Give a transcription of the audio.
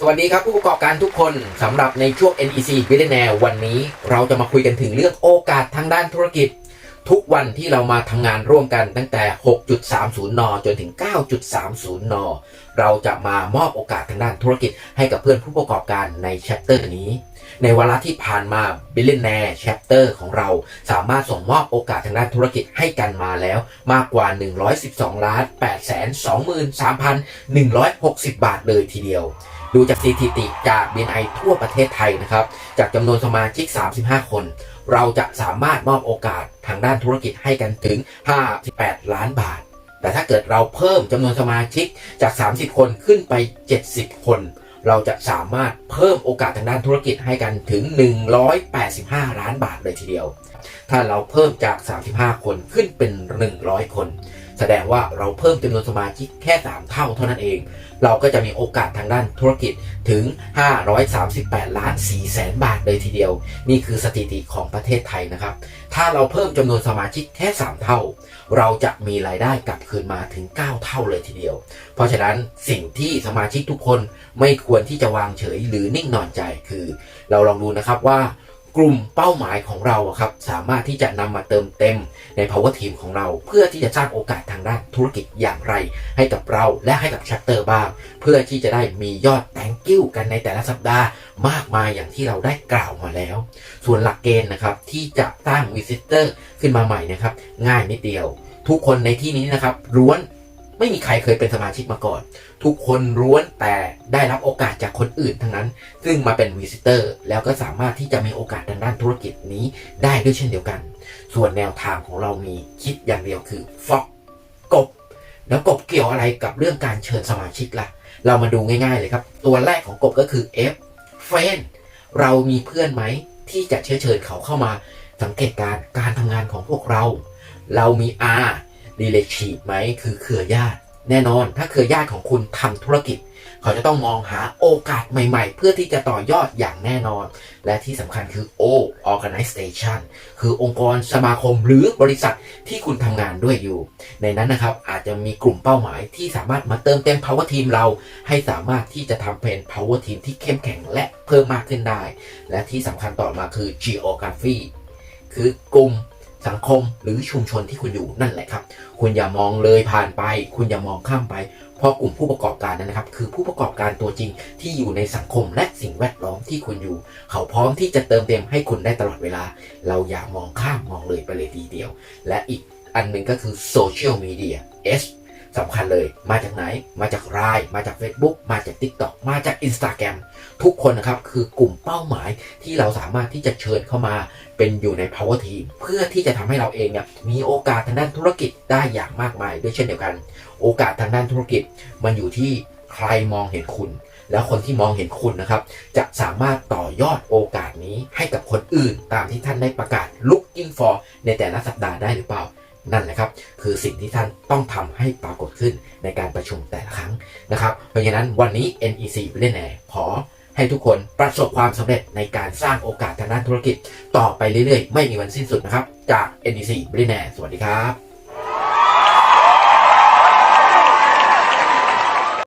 สวัสดีครับผู้ประกอบการทุกคนสำหรับในช่วง NEC Billionaire วันนี้เราจะมาคุยกันถึงเรื่องโอกาสทางด้านธุรกิจ ทุกวันที่เรามาทำงานร่วมกันตั้งแต่ 6.30 น จนถึง 9.30 น เราจะมามอบโอกาสทางด้านธุรกิจให้กับเพื่อนผู้ประกอบการในแชปเตอร์นี้ ในวาระที่ผ่านมา Billionaire Chapter ของเราสามารถส่งมอบโอกาสทางด้านธุรกิจให้กันมาแล้วมากกว่า 112ล้าน8แสน23,160 บาทเลยทีเดียว ดูจากสถิติจาก BNI ทั่วประเทศไทยนะครับ จากจำนวนสมาชิก 35 คน เราจะสามารถมอบโอกาสทางด้านธุรกิจให้กันถึง 58 ล้านบาท แต่ถ้าเกิดเราเพิ่มจำนวนสมาชิกจาก 30 คนขึ้นไป 70 คน เราจะสามารถเพิ่มโอกาสทางด้านธุรกิจให้กันถึง 185 ล้านบาทเลยทีเดียว ถ้าเราเพิ่มจาก 35 คนขึ้นเป็น 100 คน แสดงว่าเราเพิ่มจำนวนสมาชิกแค่ 3 เท่าเท่านั้นเอง เราก็จะมีโอกาสทางด้านธุรกิจถึง 538 ล้าน4แสนบาทเลยทีเดียว นี่คือสถิติของประเทศไทยนะครับ ถ้าเราเพิ่มจำนวนสมาชิกแค่ 3 เท่า เราจะมีรายได้กลับคืนมาถึง 9 เท่าเลยทีเดียว เพราะฉะนั้นสิ่งที่สมาชิกทุกคนไม่ควรที่จะวางเฉยหรือนิ่งนอนใจคือ เราลองดูนะครับว่า กลุ่มเป้าหมายของเราครับสามารถที่จะนำมาเติมเต็มใน power team ของเรา เพื่อที่จะสร้างโอกาสทางด้านธุรกิจอย่างไร ให้กับเราและให้กับ chapter บ้าง เพื่อที่จะได้มียอด thank you กันในแต่ละสัปดาห์มากมายอย่างที่เราได้กล่าวมาแล้ว ส่วนหลักเกณฑ์นะครับที่จะสร้าง visitor ขึ้นมาใหม่นะครับง่ายนิดเดียว ทุกคนในที่นี้นะครับล้วน ไม่มีใครเคยเป็นสมาชิกมาก่อน ทุกคนล้วนแต่ได้รับโอกาสจากคนอื่นทั้งนั้น ซึ่งมาเป็นวิสิเตอร์ แล้วก็สามารถที่จะมีโอกาสทางด้านธุรกิจนี้ได้ด้วยเช่นเดียวกัน ส่วนแนวทางของเรามีคิดอย่างเดียวคือฟอกกบ แล้วกบเกี่ยวอะไรกับเรื่องการเชิญสมาชิกล่ะ เรามาดูง่ายๆเลยครับ ตัวแรกของกบก็คือ F friend เรามีเพื่อนไหมที่จะเชื้อเชิญเขาเข้ามาสังเกตการการทำงานของพวกเรา เรามี R relationship ไหมคือเครือญาติแน่นอน ถ้าเครือญาติของคุณทำธุรกิจ เขาจะต้องมองหาโอกาสใหม่ๆ เพื่อที่จะต่อยอดอย่างแน่นอน และที่สำคัญคือ O organization คือองค์กรสมาคมหรือบริษัทที่คุณทำงานด้วยอยู่ ในนั้นนะครับอาจจะมีกลุ่มเป้าหมายที่สามารถมาเติมเต็ม power team เรา ให้สามารถที่จะทำเป็น power team ที่เข้มแข็งและเพิ่มมากขึ้นได้ และที่สำคัญต่อมาคือ geography คือกลุ่ม สังคมหรือชุมชนที่คุณอยู่นั่นแหละครับ คุณอย่ามองเลยผ่านไป คุณอย่ามองข้ามไป เพราะกลุ่มผู้ประกอบการนั้นนะครับ คือผู้ประกอบการตัวจริงที่อยู่ในสังคมและสิ่งแวดล้อมที่คุณอยู่ เขาพร้อมที่จะเติมเต็มให้คุณได้ตลอดเวลา เราอย่ามองข้ามมองเลยไปเลยทีเดียว และอีกอันหนึ่งก็คือโซเชียลมีเดีย S สำคัญเลย มาจากไหน มาจากไลน์มาจาก Facebook มาจาก TikTok มาจาก Instagram ทุกคนนะครับคือกลุ่มเป้าหมายที่เราสามารถที่จะเชิญเข้ามาเป็นอยู่ใน power team เพื่อที่จะทำให้เราเองเนี่ยมีโอกาสทางด้านธุรกิจได้อย่างมากมาย ด้วยเช่นเดียวกัน โอกาสทางด้านธุรกิจ มันอยู่ที่ใครมองเห็นคุณ แล้วคนที่มองเห็นคุณนะครับ จะสามารถต่อยอดโอกาสนี้ให้กับคนอื่น ตามที่ท่านได้ประกาศ looking for ในแต่ละสัปดาห์ได้หรือเปล่า นั่นแหละครับคือสิ่งที่ท่านต้องทำให้ปรากฏขึ้นในการประชุมแต่ละครั้งนะครับ เพราะฉะนั้นวันนี้ NEC เล่นแหนขอให้ทุกคนประสบความสำเร็จในการสร้างโอกาสทางด้านธุรกิจ ต่อไปเรื่อยๆ ไม่มีวันสิ้นสุดนะครับ จาก NEC บริแนสวัสดีครับ